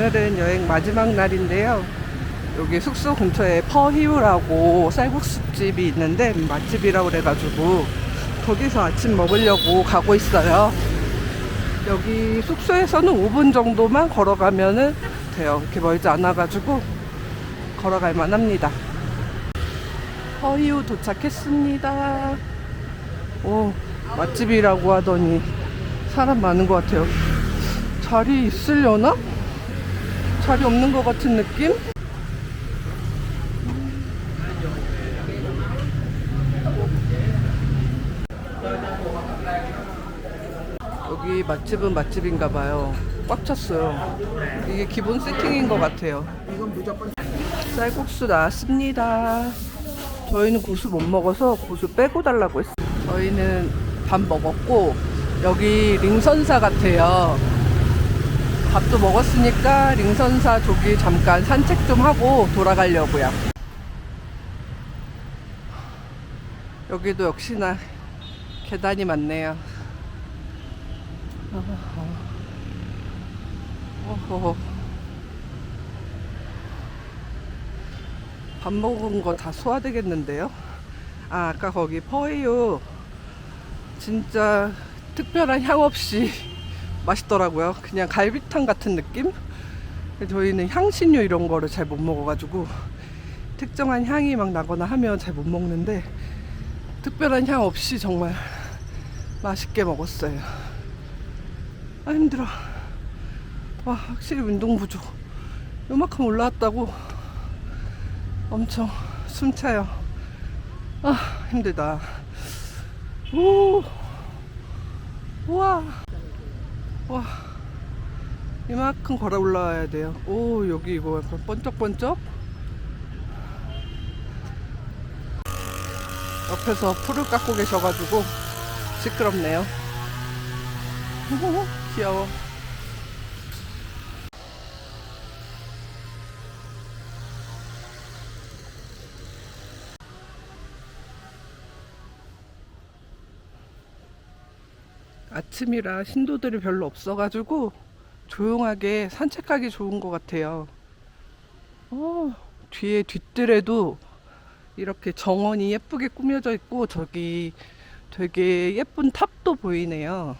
오늘은 여행 마지막 날인데요. 여기 숙소 근처에 퍼히우라고 쌀국수집이 있는데 맛집이라고 그래가지고 거기서 아침 먹으려고 가고 있어요. 여기 숙소에서는 5분 정도만 걸어가면은 돼요. 이렇게 멀지 않아가지고 걸어갈 만합니다. 허이우 도착했습니다. 오, 맛집이라고 하더니 사람 많은 것 같아요. 자리 있으려나? 자리 없는 것 같은 느낌? 여기 맛집은 맛집인가 봐요. 꽉 찼어요. 이게 기본 세팅인 것 같아요. 쌀국수 나왔습니다. 저희는 고수 못 먹어서 고수 빼고 달라고 했어요. 저희는 밥 먹었고 여기 링선사 같아요. 밥도 먹었으니까 링선사 저기 잠깐 산책 좀 하고 돌아가려고요. 여기도 역시나 계단이 많네요. 어허. 밥 먹은 거 다 소화되겠는데요? 아, 아까 거기 퍼이유 진짜 특별한 향 없이 맛있더라고요. 그냥 갈비탕 같은 느낌? 저희는 향신료 이런 거를 잘 못 먹어가지고 특정한 향이 막 나거나 하면 잘 못 먹는데 특별한 향 없이 정말 맛있게 먹었어요. 아 힘들어. 와 확실히 운동 부족. 요만큼 올라왔다고 엄청 숨차요. 아 힘들다. 오, 우와, 와, 이만큼 걸어 올라와야 돼요. 오 여기 이거 약간 번쩍번쩍. 옆에서 풀을 깎고 계셔가지고 시끄럽네요. 귀여워. 아침이라 신도들이 별로 없어가지고 조용하게 산책하기 좋은 것 같아요. 어, 뒤에 뒷뜰에도 이렇게 정원이 예쁘게 꾸며져 있고 저기 되게 예쁜 탑도 보이네요.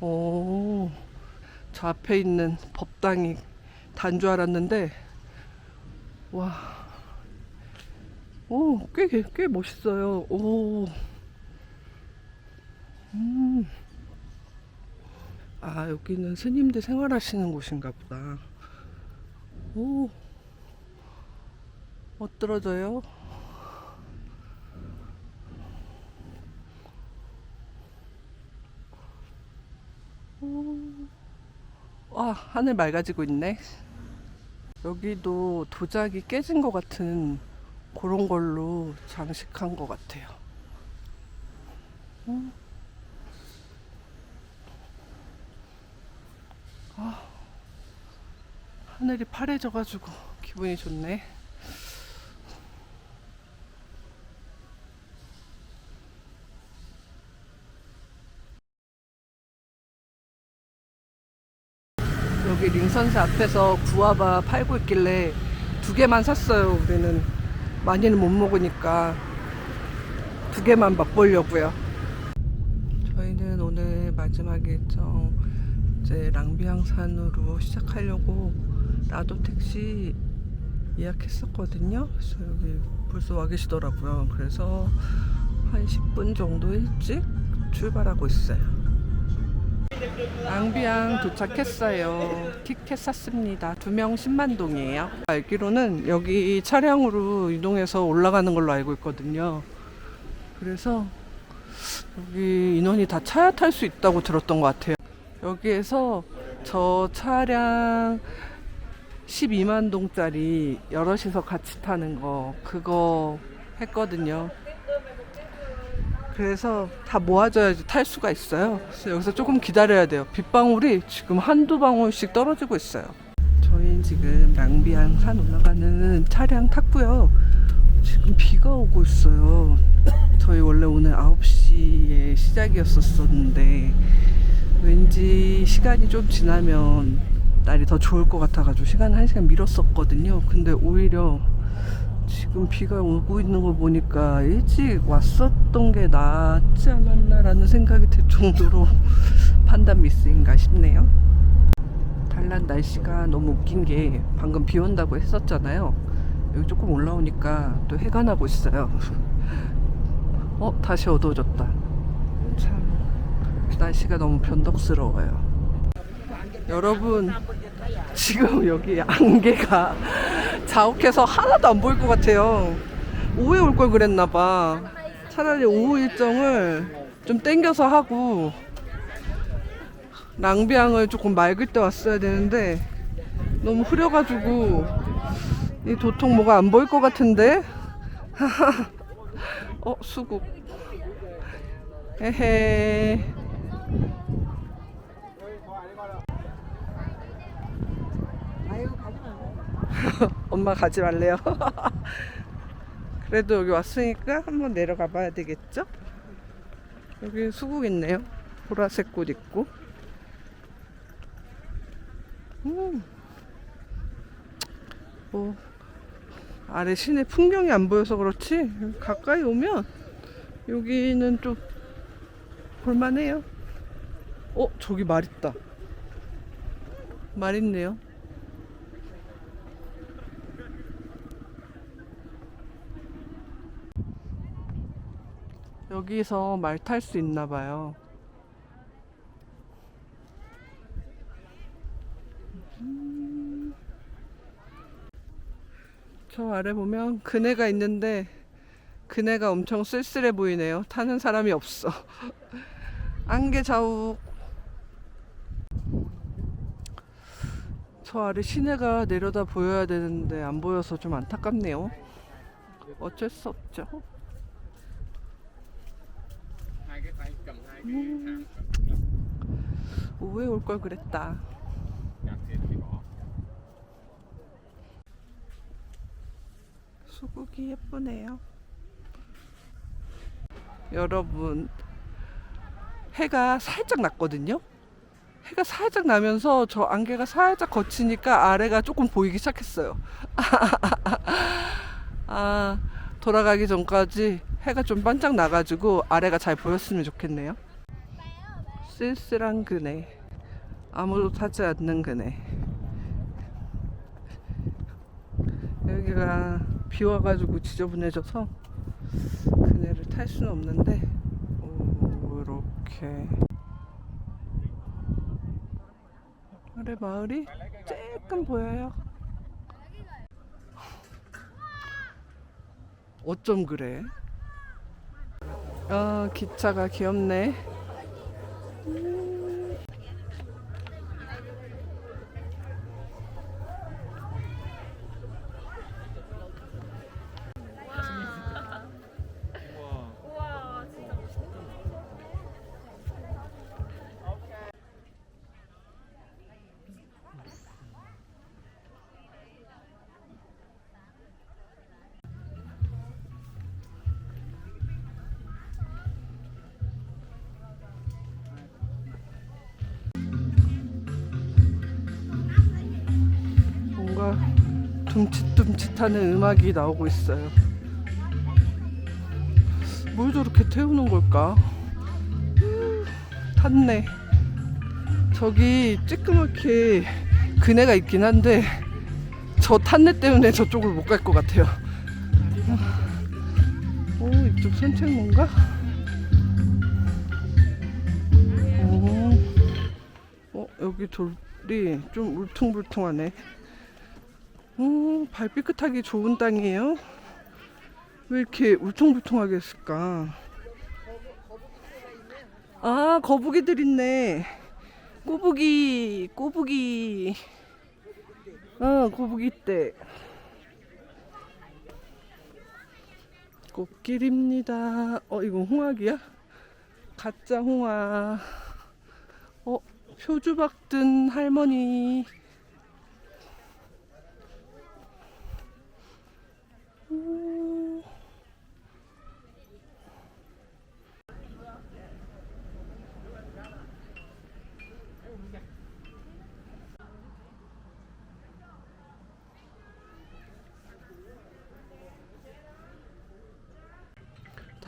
오, 저 앞에 있는 법당이 단 줄 알았는데 와, 오, 꽤, 꽤 멋있어요. 오. 음. 아, 여기는 스님들 생활하시는 곳인가 보다. 오. 멋들어져요. 오. 와, 하늘 맑아지고 있네. 여기도 도자기 깨진 것 같은 그런 걸로 장식한 것 같아요. 음. 하늘이 파래져가지고 기분이 좋네. 여기 링선사 앞에서 구아바 팔고 있길래 두 개만 샀어요. 우리는 많이는 못 먹으니까 두 개만 맛보려고요. 저희는 오늘 마지막 일정 이제 랑비앙산으로 시작하려고 나도 택시 예약했었거든요. 그래서 여기 벌써 와 계시더라고요. 그래서 한 10분 정도 일찍 출발하고 있어요. 랑비앙 도착했어요. 티켓 샀습니다. 두 명 10만 동이에요. 알기로는 여기 차량으로 이동해서 올라가는 걸로 알고 있거든요. 그래서 여기 인원이 다 차야 탈 수 있다고 들었던 것 같아요. 여기에서 저 차량 12만 동짜리 여럿이서 같이 타는 거 그거 했거든요. 그래서 다 모아져야지 탈 수가 있어요. 그래서 여기서 조금 기다려야 돼요. 빗방울이 지금 한두 방울씩 떨어지고 있어요. 저희는 지금 랑비앙 산 올라가는 차량 탔고요. 지금 비가 오고 있어요. 저희 원래 오늘 9시에 시작이었었는데 왠지 시간이 좀 지나면 날이 더 좋을 것 같아가지고 시간 한 시간 미뤘었거든요. 근데 오히려 지금 비가 오고 있는 거 보니까 일찍 왔었던 게 낫지 않았나라는 생각이 들 정도로 판단 미스인가 싶네요. 달란 날씨가 너무 웃긴 게 방금 비 온다고 했었잖아요. 여기 조금 올라오니까 또 해가 나고 있어요. 어, 다시 어두워졌다. 참, 날씨가 너무 변덕스러워요. 여러분, 지금 여기 안개가 자욱해서 하나도 안 보일 것 같아요. 오후에 올 걸 그랬나 봐. 차라리 오후 일정을 좀 땡겨서 하고, 랑비앙을 조금 맑을 때 왔어야 되는데, 너무 흐려가지고, 이 도통 뭐가 안 보일 것 같은데? 어, 수국. 에헤. 엄마 가지 말래요. 그래도 여기 왔으니까 한번 내려가 봐야 되겠죠? 여기 수국 있네요. 보라색 꽃 있고. 음. 뭐 아래 시내 풍경이 안 보여서 그렇지 가까이 오면 여기는 좀 볼만해요. 어 저기 말 있다. 말 있네요. 여기서 말 탈 수 있나 봐요. 음. 저 아래 보면 그네가 있는데 그네가 엄청 쓸쓸해 보이네요. 타는 사람이 없어. 안개 자욱. 저 아래 시내가 내려다 보여야 되는데 안 보여서 좀 안타깝네요. 어쩔 수 없죠. hàm 오후에 올 걸 그랬다. 수국이 예쁘네요. 여러분, 해가 살짝 났거든요. 해가 살짝 나면서 저 안개가 살짝 거치니까 아래가 조금 보이기 시작했어요. 아, 돌아가기 전까지 해가 좀 반짝 나가지고 아래가 잘 보였으면 좋겠네요. 쓸쓸한 그네. 아무도 타지 않는 그네. 여기가 비 와가지고 지저분해져서 그네를 탈 수는 없는데 오, 이렇게 아래 마을이 조금 보여요. 어쩜 그래? 아 기차가 귀엽네. 뭔 둠칫둠칫하는 음악이 나오고 있어요. 뭘 저렇게 태우는 걸까? 음, 탔네. 저기 쬐끄맣게 그네가 있긴 한데 저 탄내 때문에 저쪽을 못 갈 것 같아요. 오 이쪽 산책로인가? 오, 어 여기 돌이 좀 울퉁불퉁하네. 오, 발삐끗하기 좋은 땅이에요. 왜 이렇게 울퉁불퉁하게 했을까? 아, 거북이들 있네. 꼬부기, 꼬부기. 어, 꼬부기 때. 꽃길입니다. 어, 이거 홍학이야? 가짜 홍학. 어, 표주박 든 할머니.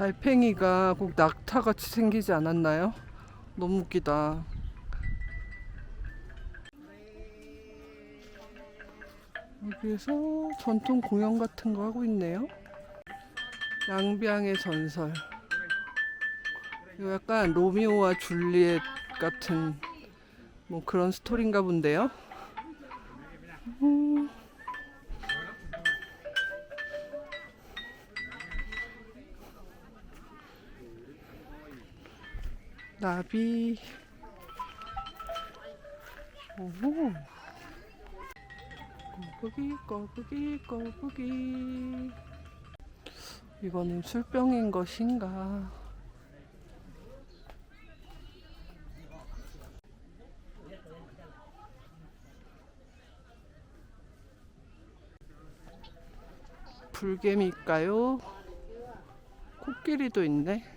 달팽이가 꼭 낙타같이 생기지 않았나요? 너무 웃기다. 여기에서 전통 공연 같은 거 하고 있네요. 양비양의 전설. 이거 약간 로미오와 줄리엣 같은 뭐 그런 스토리인가 본데요. 음. 나비. 오호. 거북이, 거북이, 거북이. 이거는 술병인 것인가? 불개미일까요? 코끼리도 있네.